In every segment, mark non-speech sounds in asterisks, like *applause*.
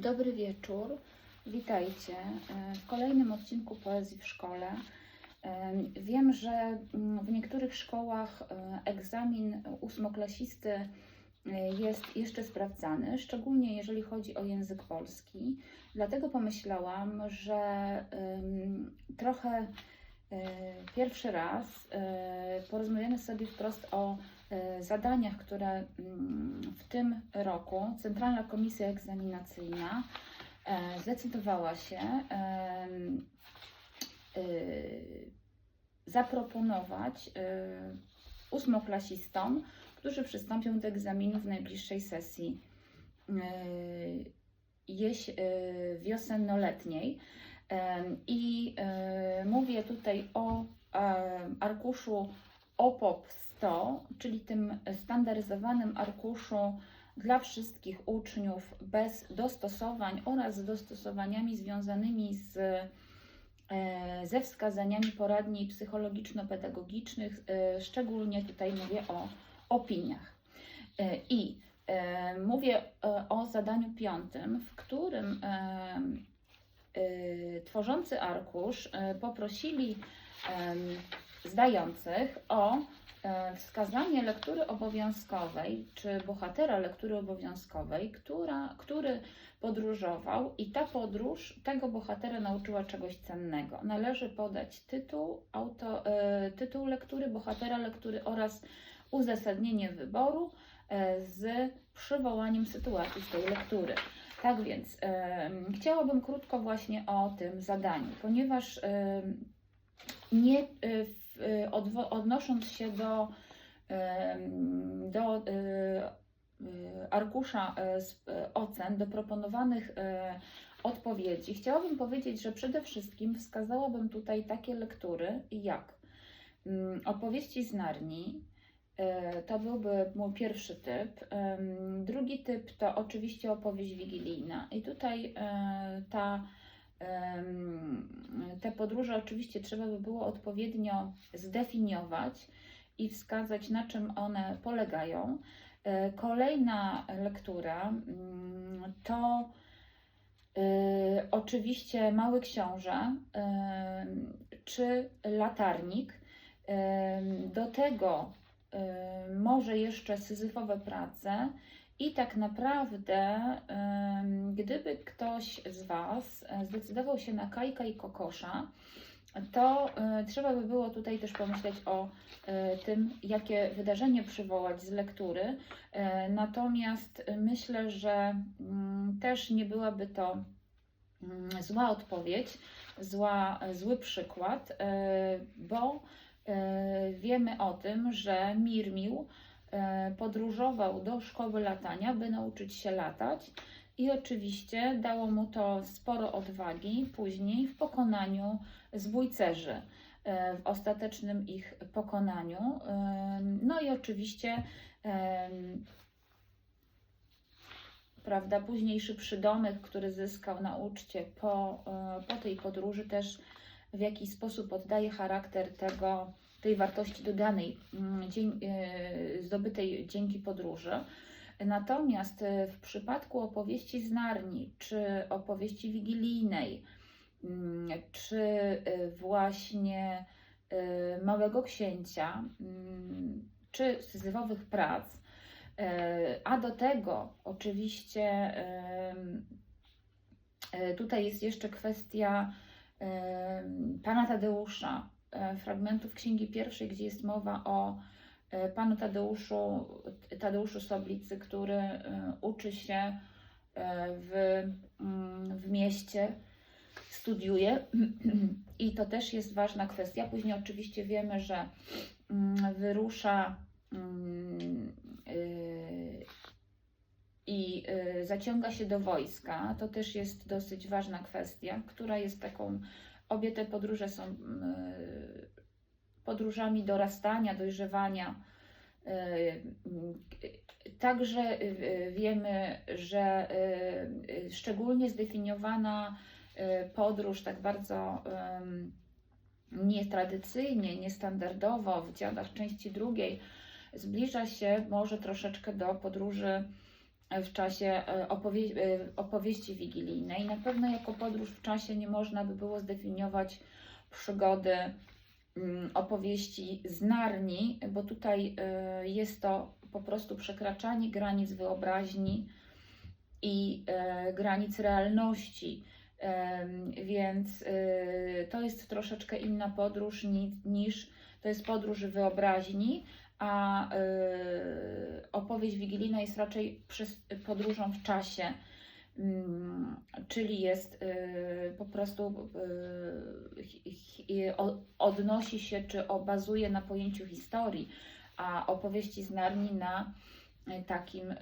Dobry wieczór, witajcie e, w kolejnym odcinku Poezji w Szkole. E, Wiem, że mm, w niektórych szkołach e, egzamin ósmoklasisty jest jeszcze sprawdzany, szczególnie jeżeli chodzi o język polski. Dlatego pomyślałam, że trochę pierwszy raz porozmawiamy sobie wprost o zadaniach, które mm, w tym roku Centralna Komisja Egzaminacyjna e, zdecydowała się e, zaproponować e, ósmoklasistom, którzy przystąpią do egzaminu w najbliższej sesji e, jeś, e, wiosennoletniej. I e, mówię tutaj o e, arkuszu OPOP 100, czyli tym standaryzowanym arkuszu dla wszystkich uczniów bez dostosowań oraz z dostosowaniami związanymi z, e, ze wskazaniami poradni psychologiczno-pedagogicznych, e, szczególnie tutaj mówię o opiniach. E, I mówię o zadaniu piątym, w którym tworzący arkusz poprosili zdających o e, wskazanie lektury obowiązkowej, czy bohatera lektury obowiązkowej, która, który podróżował i ta podróż tego bohatera nauczyła czegoś cennego. Należy podać tytuł, auto, e, tytuł lektury, bohatera lektury oraz uzasadnienie wyboru e, z przywołaniem sytuacji z tej lektury. Tak więc chciałabym krótko właśnie o tym zadaniu, ponieważ nie odnosząc się do, do y, y, arkusza y, z y, ocen, do proponowanych y, odpowiedzi, chciałabym powiedzieć, że przede wszystkim wskazałabym tutaj takie lektury jak mm, opowieści z Narni, y, to byłby mój pierwszy typ. Drugi typ to oczywiście opowieść wigilijna. I tutaj y, ta te podróże oczywiście trzeba by było odpowiednio zdefiniować i wskazać, na czym one polegają. E, Kolejna lektura mm, to e, oczywiście Mały Książę em, czy Latarnik. Do tego może jeszcze Syzyfowe prace i tak naprawdę, gdyby ktoś z Was e, zdecydował się na Kajka i Kokosza, to e, trzeba by było tutaj też pomyśleć o e, tym, jakie wydarzenie przywołać z lektury. Natomiast myślę, że mm, też nie byłaby to mm, zła odpowiedź, zła, zły przykład, bo wiemy o tym, że Mirmił podróżował do szkoły latania, by nauczyć się latać. I oczywiście dało mu to sporo odwagi później w pokonaniu zbójcerzy, e, w ostatecznym ich pokonaniu. Em, No i oczywiście, prawda, późniejszy przydomek, który zyskał na uczcie po, e, po tej podróży, też w jakiś sposób oddaje charakter tego, tej wartości dodanej mm, e, zdobytej dzięki podróży. Natomiast e, w przypadku opowieści z Narni, czy opowieści wigilijnej, mm, czy e, właśnie Małego Księcia, mm, czy Syzyfowych Prac, a do tego oczywiście tutaj jest jeszcze kwestia Pana Tadeusza, fragmentów Księgi Pierwszej, gdzie jest mowa o e, Panu Tadeuszu, Tadeuszu Soblicy, który e, uczy się e, w, mm, w mieście, studiuje *clears throat* i to też jest ważna kwestia. Później oczywiście wiemy, że mm, wyrusza mm, y, i y, zaciąga się do wojska. To też jest dosyć ważna kwestia, która jest taką, obie te podróże są y, podróżami dorastania, dojrzewania. Y, y, Także wiemy, że szczególnie zdefiniowana podróż tak bardzo nietradycyjnie, niestandardowo w dziadach części drugiej zbliża się może troszeczkę do podróży w czasie e, opowie- e, opowieści wigilijnej. Na pewno jako podróż w czasie nie można by było zdefiniować przygody mm, opowieści z Narni, bo tutaj e, jest to po prostu przekraczanie granic wyobraźni i granic realności. Więc to jest troszeczkę inna podróż ni- niż to jest podróż wyobraźni, a e, opowieść wigilijna jest raczej przez, podróżą w czasie, Mm, czyli jest e, po prostu o- odnosi się czy o, bazuje na pojęciu historii, a opowieści z Narni na e, takim e,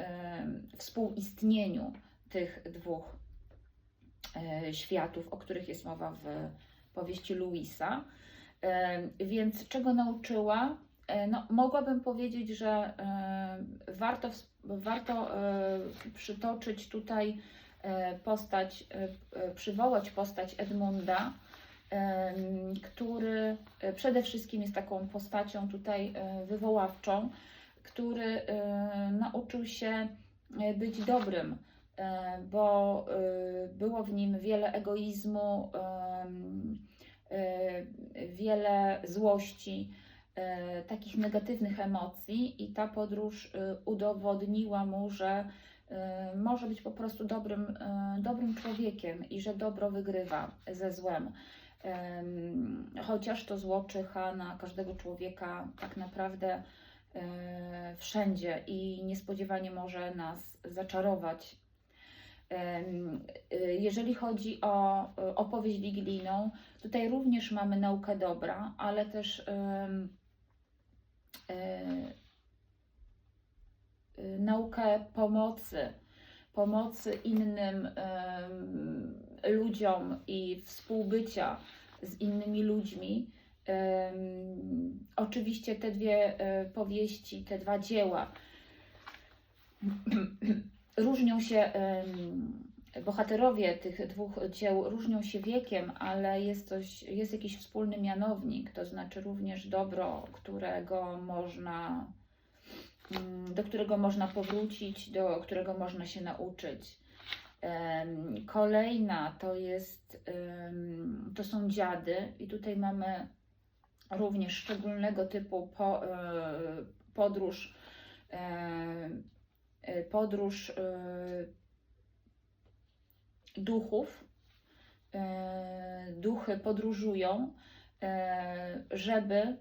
współistnieniu tych dwóch e, światów, o których jest mowa w powieści Louisa. E, Więc czego nauczyła? E, No, mogłabym powiedzieć, że e, warto, warto e, przytoczyć tutaj postać, przywołać postać Edmunda, który przede wszystkim jest taką postacią tutaj wywoławczą, który nauczył się być dobrym, bo było w nim wiele egoizmu, wiele złości, takich negatywnych emocji, i ta podróż e, udowodniła mu, że e, może być po prostu dobrym, e, dobrym człowiekiem i że dobro wygrywa ze złem. Em, Chociaż to zło czyha na każdego człowieka tak naprawdę e, wszędzie i niespodziewanie może nas zaczarować. Jeżeli chodzi o opowieść wigilijną, tutaj również mamy naukę dobra, ale też e, naukę pomocy, pomocy innym em, ludziom i współbycia z innymi ludźmi. Oczywiście te dwie e, powieści, te dwa dzieła *clears throat* różnią się, bohaterowie tych dwóch dzieł różnią się wiekiem, ale jest, coś, jest jakiś wspólny mianownik, to znaczy również dobro, którego można, mm, do którego można powrócić, do którego można się nauczyć. Kolejna to jest, to są dziady i tutaj mamy również szczególnego typu po, e, podróż, e, e, podróż duchów. E, Duchy podróżują, e, żeby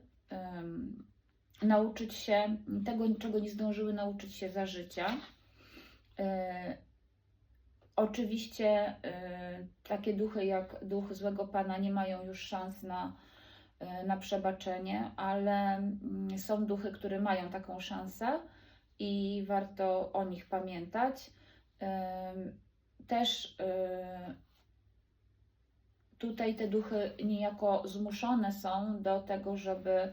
nauczyć się tego, czego nie zdążyły nauczyć się za życia. E, Oczywiście takie duchy jak duch złego pana nie mają już szans na, na przebaczenie, ale mm, są duchy, które mają taką szansę i warto o nich pamiętać. Też e, tutaj te duchy niejako zmuszone są do tego, żeby,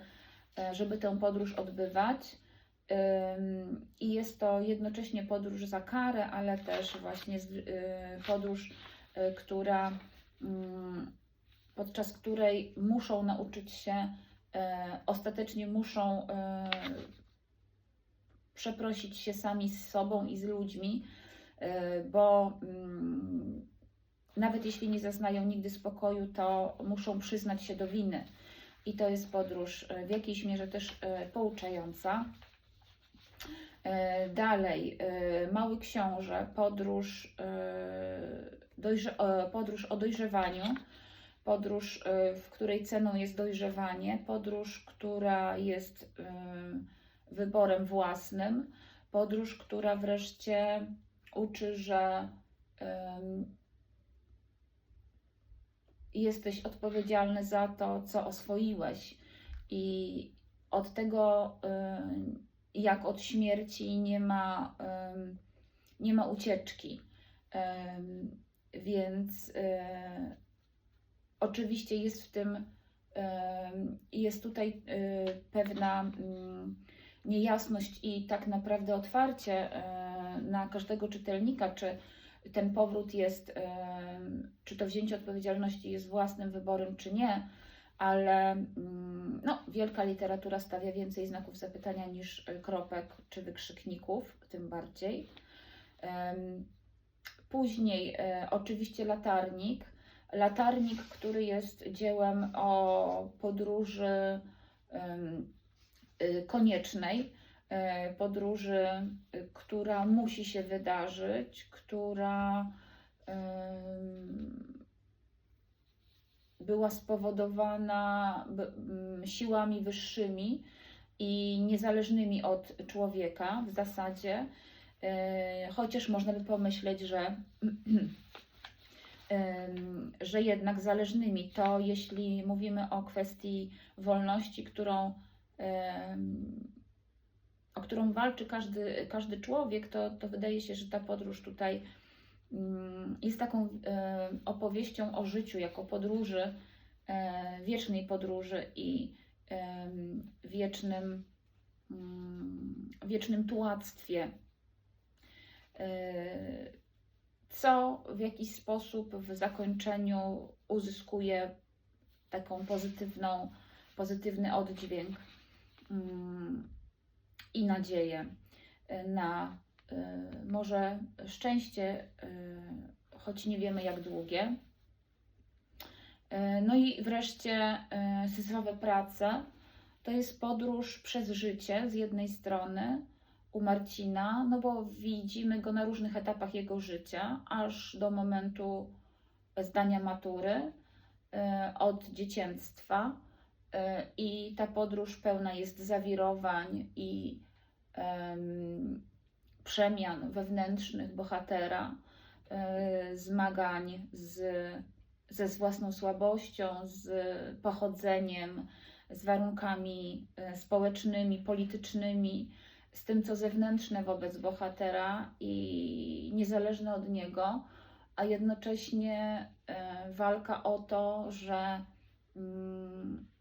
e, żeby tę podróż odbywać. I jest to jednocześnie podróż za karę, ale też właśnie y, podróż, y, która, mm, podczas której muszą nauczyć się, e, ostatecznie muszą e, przeprosić się sami z sobą i z ludźmi, bo mm, nawet jeśli nie zaznają nigdy spokoju, to muszą przyznać się do winy. I to jest podróż e, w jakiejś mierze też e, pouczająca. E, Dalej, e, Mały Książę, podróż, e, dojrze, e, podróż o dojrzewaniu, podróż, e, w której ceną jest dojrzewanie, podróż, która jest e, wyborem własnym, podróż, która wreszcie uczy, że em, jesteś odpowiedzialny za to, co oswoiłeś i od tego em, jak od śmierci nie ma, em, nie ma ucieczki. Em, Więc e, oczywiście jest w tym, jest tutaj e, pewna mm, niejasność i tak naprawdę otwarcie e, na każdego czytelnika, czy ten powrót jest, em, czy to wzięcie odpowiedzialności jest własnym wyborem, czy nie ale mm, no, wielka literatura stawia więcej znaków zapytania niż e, kropek czy wykrzykników, tym bardziej. Później e, oczywiście latarnik. Latarnik, który jest dziełem o podróży y, koniecznej, e, podróży, y, która musi się wydarzyć, która była spowodowana siłami wyższymi i niezależnymi od człowieka w zasadzie, E, chociaż można by pomyśleć, że, *clears throat* że jednak zależnymi. To jeśli mówimy o kwestii wolności, którą, o którą walczy każdy, każdy człowiek, to, to wydaje się, że ta podróż tutaj mm, jest taką e, opowieścią o życiu, jako podróży, e, wiecznej podróży i em, wiecznym, mm, wiecznym tułactwie. E, co w jakiś sposób w zakończeniu uzyskuje taką pozytywną, pozytywny oddźwięk? Mm, i nadzieję na e, może szczęście, e, choć nie wiemy jak długie. No i wreszcie e, syzyfowe prace to jest podróż przez życie z jednej strony u Marcina, no bo widzimy go na różnych etapach jego życia, aż do momentu zdania matury, od dzieciństwa. E, I ta podróż pełna jest zawirowań i em, przemian wewnętrznych bohatera, e, zmagań z, ze z własną słabością, z pochodzeniem, z warunkami e, społecznymi, politycznymi, z tym, co zewnętrzne wobec bohatera i niezależne od niego, a jednocześnie walka o to, że mm,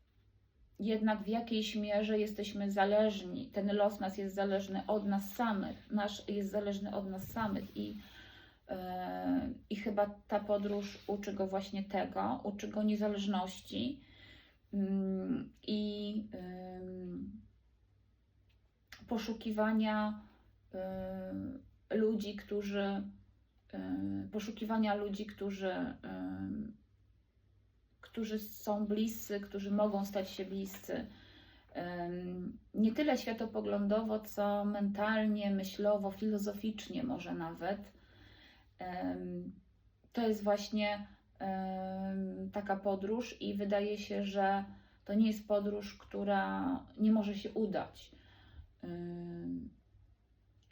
jednak w jakiejś mierze jesteśmy zależni. Ten los nas jest zależny od nas samych, nasz jest zależny od nas samych. I, e, i chyba ta podróż uczy go właśnie tego, uczy go niezależności. Mm, i ym, poszukiwania y, ludzi, którzy y, poszukiwania ludzi, którzy y, którzy są bliscy, którzy mogą stać się bliscy. Nie tyle światopoglądowo, co mentalnie, myślowo, filozoficznie, może nawet. To jest właśnie taka podróż, i wydaje się, że to nie jest podróż, która nie może się udać.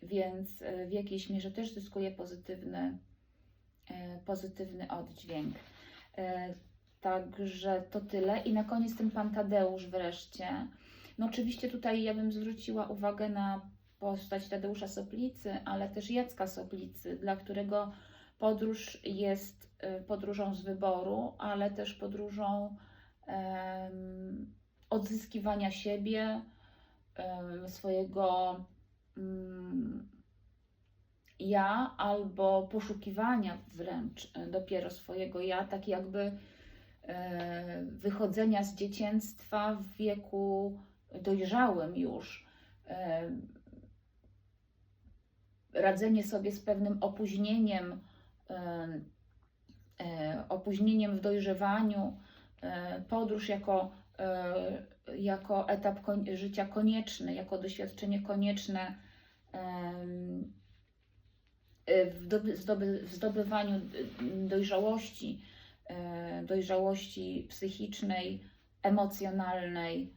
Więc y, w jakiejś mierze też zyskuje pozytywny, y, pozytywny oddźwięk. Także to tyle. I na koniec ten pan Tadeusz wreszcie. No oczywiście tutaj ja bym zwróciła uwagę na postać Tadeusza Soplicy, ale też Jacka Soplicy, dla którego podróż jest y, podróżą z wyboru, ale też podróżą em, odzyskiwania siebie, em, swojego mm, ja, albo poszukiwania wręcz y, dopiero swojego ja, tak jakby wychodzenia z dzieciństwa w wieku dojrzałym już, e, radzenie sobie z pewnym opóźnieniem, e, e, opóźnieniem w dojrzewaniu, e, podróż jako, e, jako etap życia konieczny, jako doświadczenie konieczne e, w, doby, zdoby, w zdobywaniu dojrzałości, e, dojrzałości psychicznej, emocjonalnej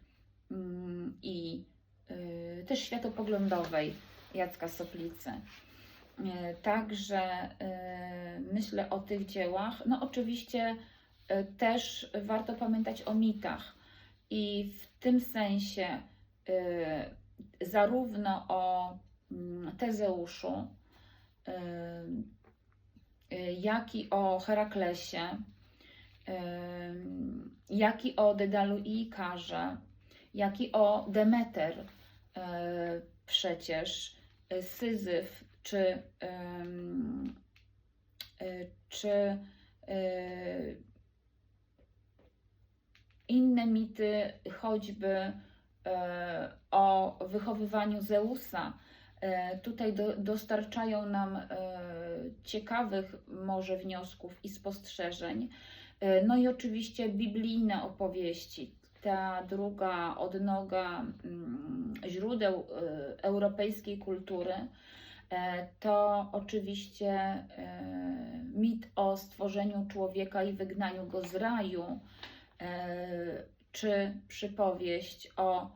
mm, i e, też światopoglądowej Jacka Soplicy. E, Także e, myślę o tych dziełach. No oczywiście e, też warto pamiętać o mitach i w tym sensie e, zarówno o mm, Tezeuszu, e, e, jak i o Heraklesie, jak i o Dedalu i Ikarze, jak i o Demeter e, przecież, e, Syzyf, czy, e, czy inne mity, choćby o wychowywaniu Zeusa, Tutaj do, dostarczają nam ciekawych może wniosków i spostrzeżeń. E, No i oczywiście biblijne opowieści. Ta druga odnoga mm, źródeł e, europejskiej kultury e, to oczywiście mit o stworzeniu człowieka i wygnaniu go z raju, czy przypowieść o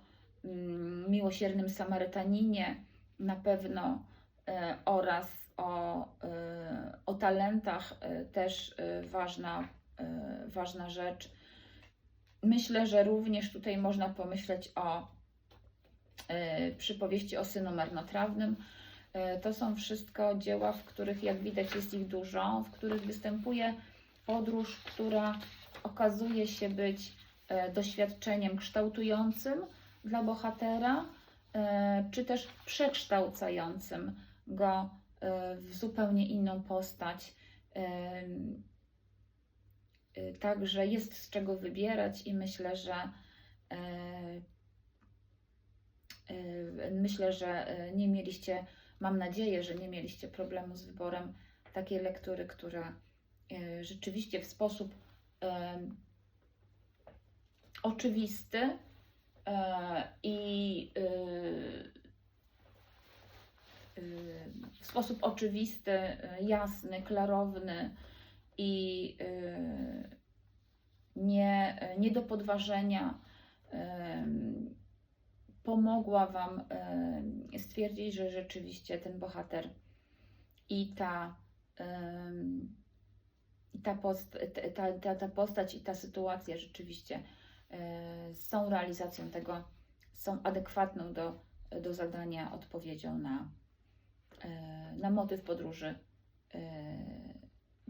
mm, miłosiernym Samarytaninie na pewno oraz o, o talentach też ważna, ważna rzecz. Myślę, że również tutaj można pomyśleć o e, przypowieści o synu marnotrawnym. E, To są wszystko dzieła, w których, jak widać, jest ich dużo, w których występuje podróż, która okazuje się być doświadczeniem kształtującym dla bohatera, czy też przekształcającym go w zupełnie inną postać. E, Także jest z czego wybierać i myślę, że e, e, myślę, że nie mieliście, mam nadzieję, że nie mieliście problemu z wyborem takiej lektury, która rzeczywiście w sposób oczywisty e, i y, y, w sposób oczywisty, y, jasny, klarowny i y, nie, nie do podważenia em, pomogła Wam em, stwierdzić, że rzeczywiście ten bohater i ta, ta, post, ta, ta, ta postać i ta sytuacja rzeczywiście są realizacją tego, są adekwatną do, do zadania odpowiedzią na, na motyw podróży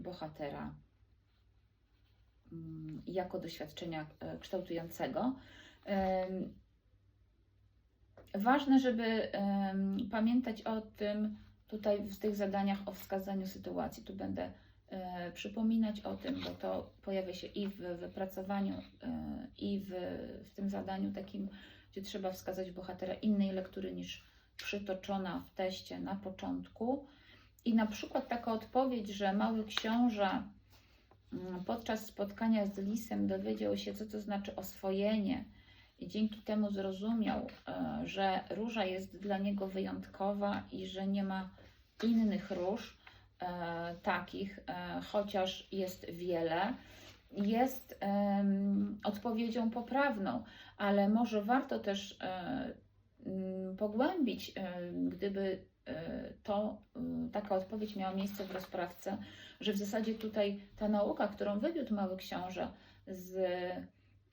bohatera mm, jako doświadczenia e, kształtującego. Ważne, żeby pamiętać o tym tutaj w tych zadaniach o wskazaniu sytuacji. Tu będę e, przypominać o tym, bo to pojawia się i w wypracowaniu, e, i w, w tym zadaniu takim, gdzie trzeba wskazać bohatera innej lektury niż przytoczona w teście na początku. I na przykład taka odpowiedź, że mały książę mm, podczas spotkania z lisem dowiedział się, co to znaczy oswojenie. I dzięki temu zrozumiał, e, że róża jest dla niego wyjątkowa i że nie ma innych róż e, takich, e, chociaż jest wiele, jest odpowiedzią poprawną, ale może warto też pogłębić, gdyby to, e, taka odpowiedź miała miejsce w rozprawce, że w zasadzie tutaj ta nauka, którą wywiódł mały książę z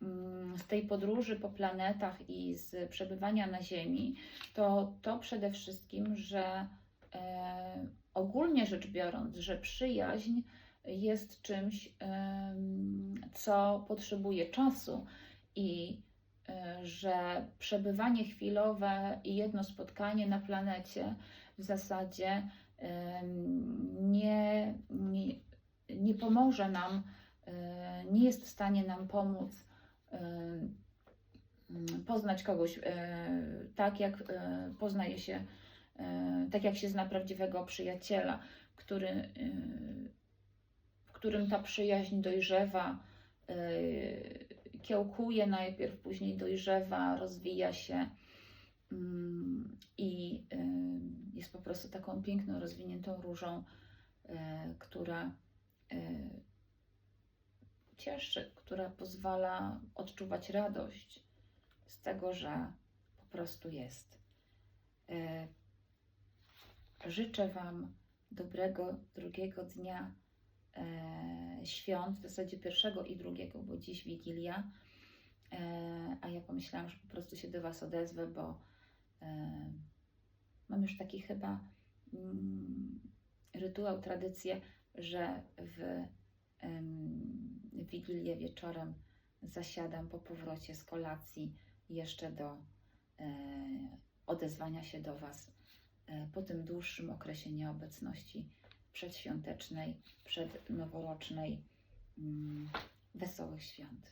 mm, z tej podróży po planetach i z przebywania na Ziemi, to to przede wszystkim, że e, ogólnie rzecz biorąc, że przyjaźń jest czymś, em, co potrzebuje czasu i e, że przebywanie chwilowe i jedno spotkanie na planecie w zasadzie nie, nie, nie pomoże nam, e, nie jest w stanie nam pomóc poznać kogoś e, tak, jak e, poznaje się, tak jak się zna prawdziwego przyjaciela, który, w którym ta przyjaźń dojrzewa, kiełkuje najpierw, później dojrzewa, rozwija się i e, jest po prostu taką piękną, rozwiniętą różą, e, która e, cieszy, która pozwala odczuwać radość z tego, że po prostu jest. Życzę Wam dobrego drugiego dnia świąt, w zasadzie pierwszego i drugiego, bo dziś Wigilia. A ja pomyślałam, że po prostu się do Was odezwę, bo mam już taki chyba mm, rytuał, tradycję, że w Wigilię wieczorem zasiadam po powrocie z kolacji jeszcze do e, odezwania się do Was e, po tym dłuższym okresie nieobecności przedświątecznej, przednoworocznej, mm, wesołych świąt.